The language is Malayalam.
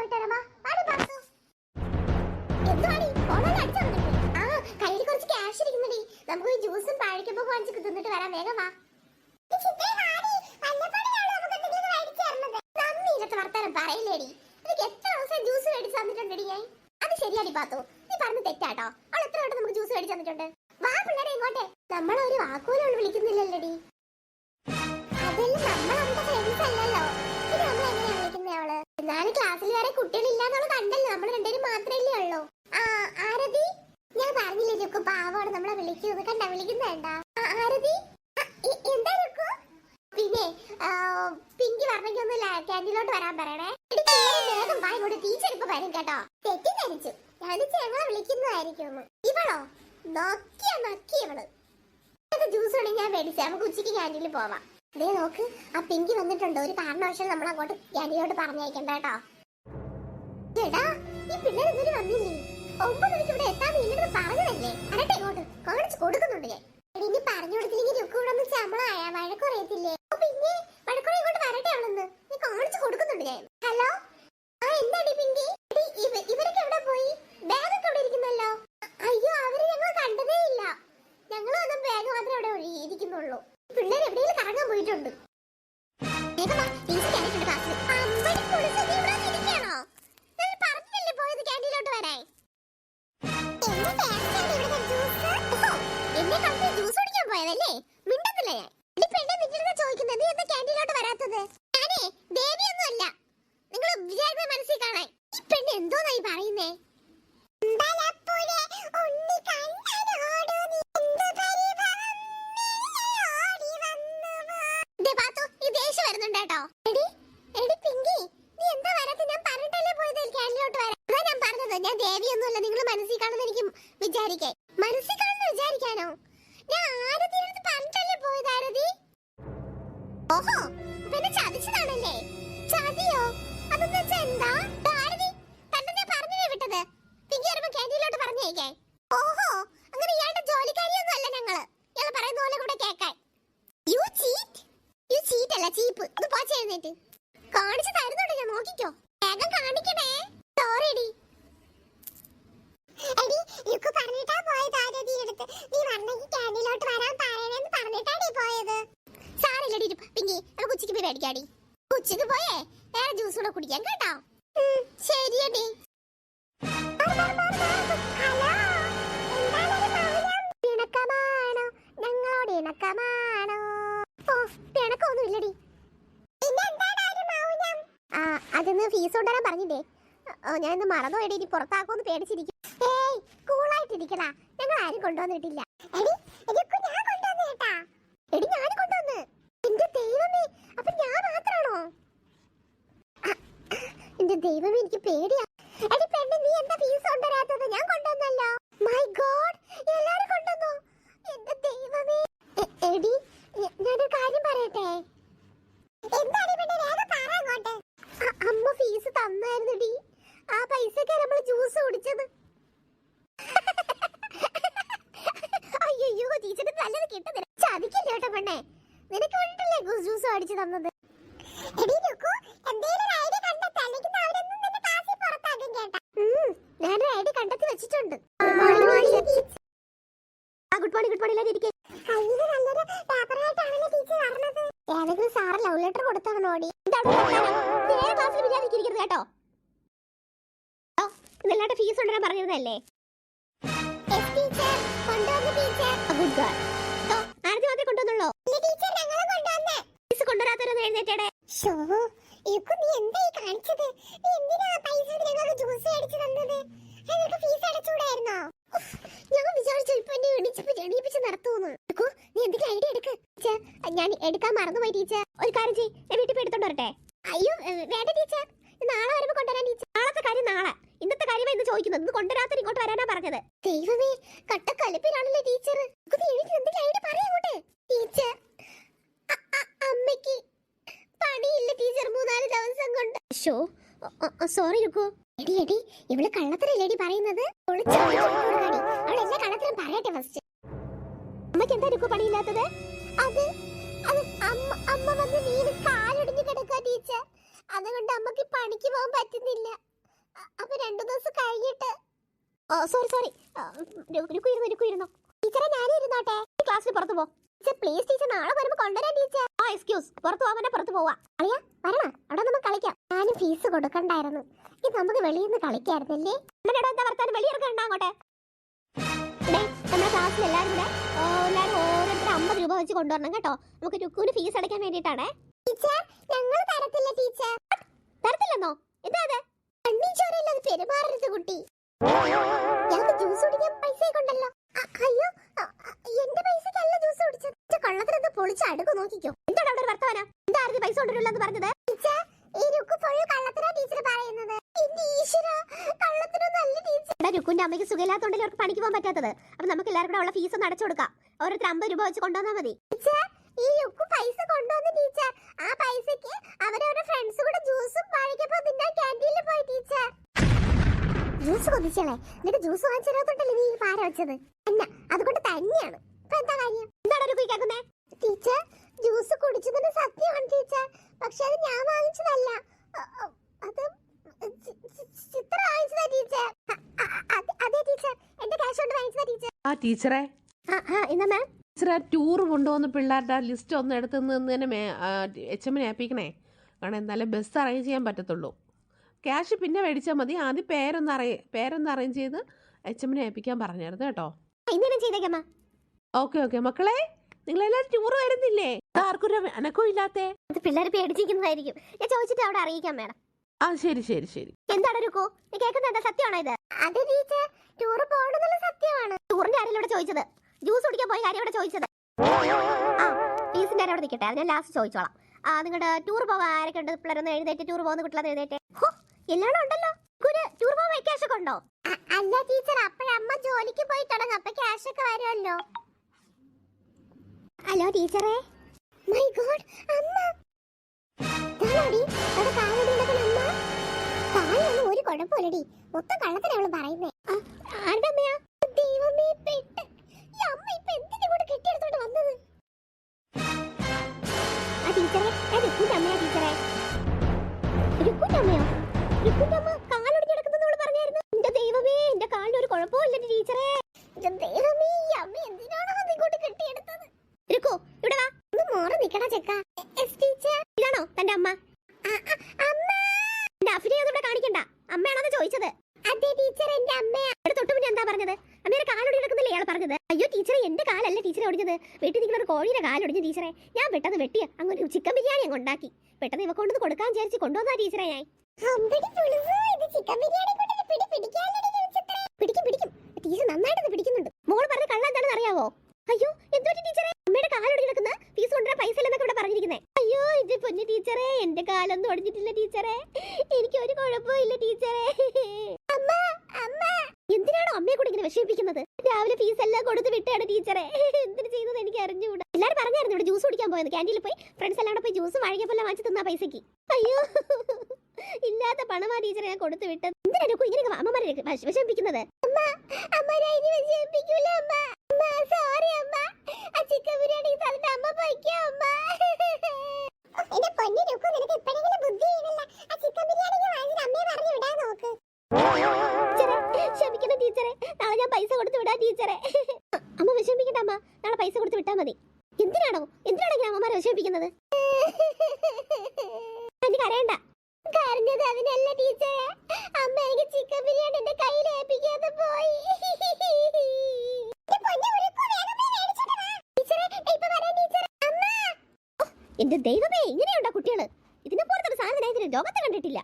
പോയിട്ട് വാ. വാടി. എന്തുവാടി? ഫോണൊന്ന് അടിച്ചോ ആ, കയ്യിൽ കുറച്ച് ക്യാഷ് ഇരിക്കുന്നെടി. നമുക്ക് ജ്യൂസും പഴക്കപ്പോ വാങ്ങിച്ച് തിന്നിട്ട് വരാം. വേഗം വാ. പറയില്ലേടി. നിനക്ക് എത്ര ദിവസം ജ്യൂസ് മേടിച്ച് തന്നിട്ടുണ്ടെടി ഞാൻ? അത് ശരിയാടി പാത്തു. നീ പറഞ്ഞ തെറ്റാട്ടോ. അവൾ നമുക്ക് ജ്യൂസ് മേടിച്ച് തന്നിട്ടുണ്ട്? വാ പിള്ളേരെ ഇങ്ങോട്ടെ. നമ്മളൊരു വാക്കുപോലും വിളിക്കുന്നില്ലല്ലോടി. അതെല്ലാം ഫ്രണ്ട്സ് അല്ലല്ലോ. എന്നാലും ക്ലാസ്സിൽ വേറെ കുട്ടികളില്ലാന്നുള്ള കണ്ടല്ലോ. നമ്മൾ രണ്ടുപേരും മാത്രമല്ലേ ഉള്ളൂ. ആ ആരതി? ഞാൻ പറഞ്ഞില്ലേ ലുക്കു പാവോട് നമ്മളെ വിളിക്കുന്നത്. കണ്ട വിളിക്കുന്നേണ്ട ആരതി? എന്താ ലുക്കു പിന്നെ പിങ്കി പറഞ്ഞൊന്ന് ക്യാന്റീനിലോട്ട് വരാൻ പറയണേ. വേഗം വാ ഇങ്ങോട്ട് ടീച്ചർ ഇപ്പൊ വരും കേട്ടോ. തെറ്റിദ്ധരിച്ചു. ഞാൻ ഞങ്ങളെ വിളിക്കുന്നതായിരിക്കും ഇവളോ? നോക്കിയ നക്കി ഇവൾ. ജ്യൂസ് ഉണ്ടെങ്കിൽ ഞാൻ മേടിച്ചു. നമുക്ക് ഉച്ചയ്ക്ക് ക്യാന്റീനിൽ പോവാം. ദേ നോക്ക് ആ പിങ്കി വന്നിട്ടുണ്ട്. ഒരു കാരണവശാലും നമ്മൾ അങ്ങോട്ട് ഗാനിയോട് പറഞ്ഞയക്കണ്ട കേട്ടോ. എടാ ഈ പിള്ളേർ ഇതുവരെ വന്നില്ലേ? ഒമ്പത് മണിക്ക് ഇവിടെ എത്താൻ നിന്നെടുത്ത് പറഞ്ഞതല്ലേ? അരട്ടെ ഇങ്ങോട്ട്. കാണിച്ചു കൊടുക്കുന്നുണ്ട് ഞാൻ എടി, ഇനി പറഞ്ഞു കൊടുത്തില്ലെങ്കിൽ രുക്കു ഇവിടെ ഒന്ന് ചമ്മളായ വഴക്കുറയത്തില്ലേ ഓ, പിന്നെ വഴക്കുറ ഇങ്ങോട്ട് വരട്ടെ അവളൊന്ന് നീ കാണിച്ചു കൊടുക്കുന്നുണ്ട് ഞാൻ ഹലോ ആ എന്താടി പിങ്കി എടി, ഇവ- ഇവരൊക്കെ എവിടെ പോയി ബാഗൊക്കെ ഇവിടെ ഇരിക്കുന്നല്ലോ അ- അയ്യോ അവർ ഞങ്ങൾ കണ്ടതേ ഇല്ല ഞങ്ങൾ വന്ന ബാഗ് മാത്രമേ ഇവിടെ ഒഴി- ഇരിക്കുന്നുള്ളൂ പിള്ളേർ എവിടെയെങ്കിലും കറങ്ങാൻ പോയിട്ടുണ്ട് വേഗം വാ, ടീച്ചർ കണ്ടിട്ടുണ്ട് ക്ലാസ്സിൽ. അമ്പടി പൊളിച്ച് നീ ഇവിടെ വന്നിരിക്കുകയാണോ? ഞാൻ പറഞ്ഞില്ലേ പോയത് ക്യാന്റീനിലോട്ട് വരാൻ. എന്റെ ഫാമിലിയാണ് ഇവിടുത്തെ ജ്യൂസ്. കുടിക്കാൻ പോയതല്ലേ? മിണ്ടുന്നില്ലേ ഞാൻ. ചോദിക്കുന്നത്. എന്താ ക്യാന്റീനിലോട്ട് വരാത്തത്? கோரிக்கை മേടിക്കാടി ഉച്ചയ്ക്ക് പോയേ വേറെ ജ്യൂസ് കൂടെ കുടിക്കാൻ കേട്ടോ. ശരിയടി. ഓ ആ പറഞ്ഞില്ലേ? ഞാൻ ഇന്ന് ഞങ്ങൾ ആരും കൊണ്ടുവന്നിട്ടില്ല. എടി പേടിയാ ഞാൻ ഐഡി കണ്ടെത്തി വെച്ചിട്ടുണ്ട്. ഗുഡ് മോർണിംഗ് ഗുഡ് മോർണിംഗ് ഇരിക്കേ. ഏതെങ്കിലും സാറ് ലവ് ലെറ്റർ കൊടുത്താണോടി ക്ലാസ്സിൽ വിചാരിക്കരുത് കേട്ടോ. ഇന്നല്ലാണ്ട് ഫീസ് കൊണ്ടുവരാൻ പറഞ്ഞതല്ലേ ഗുഡ് ഗേൾ ആരതി മാത്രമേ കൊണ്ടുവന്നുള്ളൂ? ഫീസ് കൊണ്ടുവരാത്തവരൊന്നും എഴുന്നേറ്റേ നീ എന്താ ഈ കാണിച്ചത്? നീ എന്തിനാ പൈസ ജ്യൂസ് ഫീസ് നീ എടുക്ക്. ഞാൻ എടുക്കാൻ മറന്നുപോയി ടീച്ചർ. ഒരു കാര്യം ഞാൻ വീട്ടിൽ പോയി അയ്യോ വേണ്ട ടീച്ചർ. നാളെ വരുമ്പോ കൊണ്ടുവരാൻ ടീച്ചർ. നാളത്തെ കാര്യം നാളെ. ഇന്നത്തെ കാര്യമാണ് ഇന്ന് ചോദിക്കുന്നത്. ഇന്ന് കൊണ്ടുവരാത്ത ഇങ്ങോട്ട് വരാനാ പറഞ്ഞത്. ദൈവമേ കട്ട കലിപ്പിലാണല്ലോ ടീച്ചർ എന്തെങ്കിലും ഐഡിയ പറയങ്ങോട്ട് ടീച്ചർ അ- അ- അമ്മയ്ക്ക് പണിയില്ല ടീച്ചർ മൂന്നാൽ ദിവസം കൊണ്ട് ഷോ സോറി രുക്കു. എടി എടി ഇവൾ കള്ളത്തരല്ലേടി പറയുന്നത്. അവളെല്ലാ കള്ളത്തരം പറയട്ടെ ഫസ്റ്റ് അമ്മയ്ക്ക് എന്താ രുക്കു പണിയില്ലാത്തത്? അത് അത് അമ്മ അമ്മ വന്ന് വീണ് കാലൊടിഞ്ഞു കിടക്കുക ടീച്ചർ. അതുകൊണ്ട് അമ്മയ്ക്ക് പണിക്ക് പോകാൻ പറ്റുന്നില്ല. അപ്പൊ രണ്ടു ദിവസം കഴിഞ്ഞിട്ട്. സോറി സോറി രുക്കു ഇരുന്നു രുക്കു ഇരുന്നു. ടീച്ചറെ ഞാനും ഇരുന്നോട്ടെ. ക്ലാസ്സിൽ പുറത്തു പോ. ടീച്ചർ പ്ലീസ് ടീച്ചർ നാളെ വരുമ്പോ കൊണ്ടുവരാൻ ടീച്ചർ. ആ എക്സ്ക്യൂസ് പുറത്തു പോവാൻ പുറത്തു പോവാ. അറിയാ വരണ? കളിക്കാം ഞാനും ഫീസ് കൊടുക്കണ്ടായിരുന്നു. ഇത് നമുക്ക് വെളിയിൽ നിന്ന് കളിക്കായിരുന്നല്ലേ? എന്നിട്ട് എന്താ വർത്താനം വെളിയിറക്കണ്ട അങ്ങോട്ടെ. നമ്മുടെ ക്ലാസ്സിൽ എല്ലാവരും കൂടെ ആ, എല്ലാവരും ഓരോരുത്തർ അമ്പത് രൂപ വെച്ച് കൊണ്ടുവരണം കേട്ടോ. നമുക്ക് രുക്കുവിന് ഫീസ് അടയ്ക്കാൻ വേണ്ടിയിട്ടാണ്. ടീച്ചർ ഞങ്ങൾ തരത്തില്ല ടീച്ചർ. തരത്തില്ലെന്നോ? എന്താ അത്? കണ്ണീച്ചോരല്ലത് പെരുമാറരുത് കുട്ടി. ഞങ്ങൾക്ക് ജ്യൂസ് കുടിക്കാൻ പൈസ കൊണ്ടല്ലോ അയ്യോ എന്റെ പൈസക്കല്ല ജ്യൂസ് കുടിച്ചത്. ടീച്ചർ കള്ളത്തിനൊന്ന് പൊളിച്ച് അടുക്ക് നോക്കിക്കോ. എന്താണ് അവിടെ ഒരു വർത്തമാനം? എന്താ പൈസ കൊണ്ടുവരില്ലെന്ന് പറഞ്ഞത്? ടീച്ചർ ഈ രുക്കു ഫുൾ കള്ളത്തിനാ ടീച്ചർ പറയുന്നത്. എന്റെ ഈശ്വര കള്ളത്തിനൊന്നല്ല ടീച്ചർ എടാ രുക്കുന്റെ അമ്മയ്ക്ക് സുഖമില്ലാത്തോണ്ടല്ലേ അവർക്ക് പണിക്ക് പോകാൻ പറ്റാത്തത്. അപ്പൊ നമുക്ക് എല്ലാവർക്കും കൂടെ ഉള്ള ഫീസ് ഒന്ന് അടച്ചു കൊടുക്കാം. ഓരോരുത്തർ അമ്പത് രൂപ വെച്ച് കൊണ്ടുവന്നാൽ മതി. ടീച്ചർ ഈ രുക്കു പൈസ കൊണ്ടുവന്ന് ടീച്ചർ. ആ പൈസക്ക് അവരവരുടെ ഫ്രണ്ട്സ് കൂടെ ജ്യൂസും വാഴിക്കപ്പോ നിന്റെ ക്യാന്റീനിൽ പോയി ടീച്ചർ. ജ്യൂസ് കൊതിച്ചല്ലേ? എന്നിട്ട് ജ്യൂസ് വാങ്ങിച്ചതോണ്ടല്ലേ നീ പാര വെച്ചത്? എന്നാ അതുകൊണ്ട് തന്നെയാണ്. ഇപ്പൊ എന്താ കാര്യം? എന്താണ് ഒരു കേൾക്കുന്നേ? ടീച്ചർ ജ്യൂസ് കുടിച്ചതിന് സത്യമാണ് ടീച്ചർ. പക്ഷെ അത് ഞാൻ വാങ്ങിച്ചതല്ല. അത് ചിത്ര വാങ്ങിച്ചതാ ടീച്ചർ. അതെ ടീച്ചർ. എന്റെ ക്യാഷ് കൊണ്ട് വാങ്ങിച്ചതാ ടീച്ചർ. ആ ടീച്ചറെ. എന്നാ മാം ടീച്ചറെ ടൂർ കൊണ്ടുപോകുന്ന പിള്ളേരുടെ ലിസ്റ്റ് ഒന്ന് എടുത്ത് നിന്ന് തന്നെ എച്ച് എമ്മിനെ ഏൽപ്പിക്കണേ. കാരണം എന്നാലും ബസ് അറേഞ്ച് ചെയ്യാൻ പറ്റത്തുള്ളൂ. ക്യാഷ് പിന്നെ മേടിച്ചാൽ മതി. ആദ്യം പേരൊന്ന് അറേ പേരൊന്ന് അറേഞ്ച് ചെയ്ത് എച്ച് എമ്മിനെ ഏൽപ്പിക്കാൻ പറഞ്ഞായിരുന്നു കേട്ടോ. ഓക്കെ ഓക്കെ മക്കളെ. നിങ്ങളെല്ലാവരും ടൂർ വരുന്നില്ലേ? ആർക്കും ഒരു അനക്കവും അത് പിള്ളേർ പേടിച്ചിരിക്കുന്നതായിരിക്കും. ഞാൻ ചോദിച്ചിട്ട് അവിടെ അറിയിക്കാം വേണം ആ ശരി ശരി ശരി. എന്താണ് രുക്കു? നീ കേൾക്കുന്നത് എന്താ സത്യമാണോ ഇത്? അത് ടീച്ചർ ടൂർ പോകണമെന്നുള്ള സത്യമാണ്. ടൂറിന്റെ കാര്യം ഇവിടെ ചോദിച്ചത്. ജ്യൂസ് കുടിക്കാൻ പോയ കാര്യം ഇവിടെ ചോദിച്ചത്. ആ ഫീസിന്റെ കാര്യം അവിടെ നിൽക്കട്ടെ. അത് ഞാൻ ലാസ്റ്റ് ചോദിച്ചോളാം. ആ നിങ്ങളുടെ ടൂർ പോകാൻ ആരൊക്കെ ഉണ്ട്? പിള്ളേരൊന്ന് എഴുന്നേറ്റ് ടൂർ പോകുന്ന കുട്ടികളെ എഴുന്നേറ്റ്. ഹോ, എല്ലാവരും ഉണ്ടല്ലോ. ടൂർ പോകാൻ ക്യാഷ് ഒക്കെ ഉണ്ടോ? അല്ല ടീച്ചർ അപ്പോഴമ്മ ജോലിക്ക് പോയി തുടങ്ങും. അപ്പൊ ക്യാഷ് ഒക്കെ വരുമല്ലോ. ഹലോ ടീച്ചറേ മൈ ഗോഡ് അമ്മ. ഇതാണോടി? അവിടെ കാലടി അമ്മ. ഒരു കുഴപ്പമില്ലടി. മൊത്തം കള്ളത്തിന് അവൾ പറയുന്നേ. ആരുടെ അമ്മയാ? ദൈവമേ അമ്മ ഇപ്പൊ എന്തിനെ കൂടെ കെട്ടിയെടുത്തോണ്ട് വന്നത്? ആ ടീച്ചറെ ഞാൻ രുക്കുന്റെ അമ്മയാ ടീച്ചറെ. രുക്കുന്റെ അമ്മയോ കാലൊടിഞ്ഞ് കിടക്കുന്നെന്ന് അവൾ പറഞ്ഞായിരുന്നു എന്റെ ദൈവമേ എന്റെ കാലിന് ഒരു കുഴപ്പമില്ല ടീച്ചറെ എന്റെ ദൈവമേ ഈ അമ്മ എന്തിനാണോ അത് ഇങ്ങോട്ട് കെട്ടിയെടുത്തത് രുക്കു ഇവിടെ വാ ഒന്ന് മോറ് നിക്കടാ ചെക്ക ടീച്ചർ ഇതാണോ തന്റെ അമ്മ അമ്മ എന്റെ അഭിനയം ഇവിടെ കാണിക്കണ്ട അമ്മയാണെന്ന് ചോദിച്ചത് അതെ ടീച്ചർ എന്റെ അമ്മയാ ഇവിടെ തൊട്ട് മുന്നേ എന്താ പറഞ്ഞത് അമ്മയുടെ കാലൊടി കിടക്കുന്നില്ലേ ഇയാൾ പറഞ്ഞത് അയ്യോ ടീച്ചറെ എന്റെ കാലല്ല ടീച്ചറെ ഒടിഞ്ഞത്. വെട്ടി നിങ്ങളൊരു ഒരു കോഴിയുടെ കാലൊടിഞ്ഞു ടീച്ചറെ. ഞാൻ പെട്ടെന്ന് വെട്ടിയ അങ്ങനെ ചിക്കൻ ബിരിയാണി അങ്ങ് ഉണ്ടാക്കി. പെട്ടെന്ന് ഇവ കൊണ്ടുവന്ന് കൊടുക്കാൻ വിചാരിച്ച് കൊണ്ടുവന്നാ ടീച്ചറെ ഞാൻ. പിടിക്കും പിടിക്കും. ടീച്ചർ നന്നായിട്ട് പിടിക്കുന്നുണ്ട്. മോൾ പറഞ്ഞ കള്ള എന്താണെന്ന് അറിയാവോ? അയ്യോ എന്തോ ടീച്ചറെ? അമ്മയുടെ കാലൊടി കിടക്കുന്ന ഫീസ് കൊണ്ടുവരാൻ പൈസ ഇല്ലെന്നൊക്കെ ഇവിടെ പറഞ്ഞിരിക്കുന്നേ. അയ്യോ ഇത് പൊന്നു ടീച്ചറെ എന്റെ കാലൊന്നും ഒടിഞ്ഞിട്ടില്ല ടീച്ചറെ. എനിക്ക് ഒരു കുഴപ്പമില്ല ടീച്ചറെ. എന്തിനാണോ അമ്മയെ കൂടി ഇങ്ങനെ വിഷമിപ്പിക്കുന്നത്? രാവിലെ ഫീസ് എല്ലാം കൊടുത്ത് വിട്ടാണ് ടീച്ചറെ എന്തിനു ചെയ്തത് എനിക്ക് അറിഞ്ഞുകൂടാ. എല്ലാരും പറഞ്ഞായിരുന്നു ഇവിടെ ജ്യൂസ് കുടിക്കാൻ പോയത് ക്യാന്റീനിൽ പോയി ഫ്രണ്ട്സ് എല്ലാം കൂടെ പോയി ജ്യൂസ് വഴകിയപ്പോൾ വാങ്ങിച്ചു തന്നാ പൈസക്ക്. അയ്യോ. ഇല്ലാത്ത പണമാ ടീച്ചറെ ഞാൻ കൊടുത്തു വിട്ടത്. എന്തിനാണ് ഇങ്ങനെ അമ്മമാരെ വിഷ- വിഷമിപ്പിക്കുന്നത് അമ്മ അമ്മ ഞാൻ ഇനി വിഷമിപ്പിക്കൂല അമ്മ അമ്മ സോറി അമ്മ ആ ചിക്കൻ ബിരിയാണി തന്നിട്ട് അമ്മ പൊയ്ക്കോ അമ്മ എന്റെ പൊന്നു രുക്കു നിനക്ക് ഇപ്പോഴെങ്കിലും ബുദ്ധി വീണില്ല ആ ചിക്കൻ ബിരിയാണി വാങ്ങിച്ചിട്ട് അമ്മയെ പറഞ്ഞു വിടാൻ നോക്ക് ടീച്ചറെ ക്ഷമിക്കണം ടീച്ചറെ നാളെ ഞാൻ പൈസ കൊടുത്ത് വിടാം ടീച്ചറെ അമ്മ വിഷമിപ്പിക്കണ്ട അമ്മ നാളെ പൈസ കൊടുത്ത് വിട്ടാ മതി എന്തിനാണോ എന്തിനാണ് ഇങ്ങനെ അമ്മമാരെ വിഷമിപ്പിക്കുന്നത് എനിക്ക് അറിയണ്ട കരഞ്ഞത് അതിനല്ല ടീച്ചറെ അമ്മ എനിക്ക് ചിക്കൻ ബിരിയാണി എന്റെ കയ്യിൽ ഏൽപ്പിക്കാതെ പോയി എന്റെ ദൈവമേ ഇങ്ങനെയുണ്ടോ കുട്ടികൾ? ഇതിനെ പോലത്തെ സാധനം ലോകത്ത് കണ്ടിട്ടില്ല.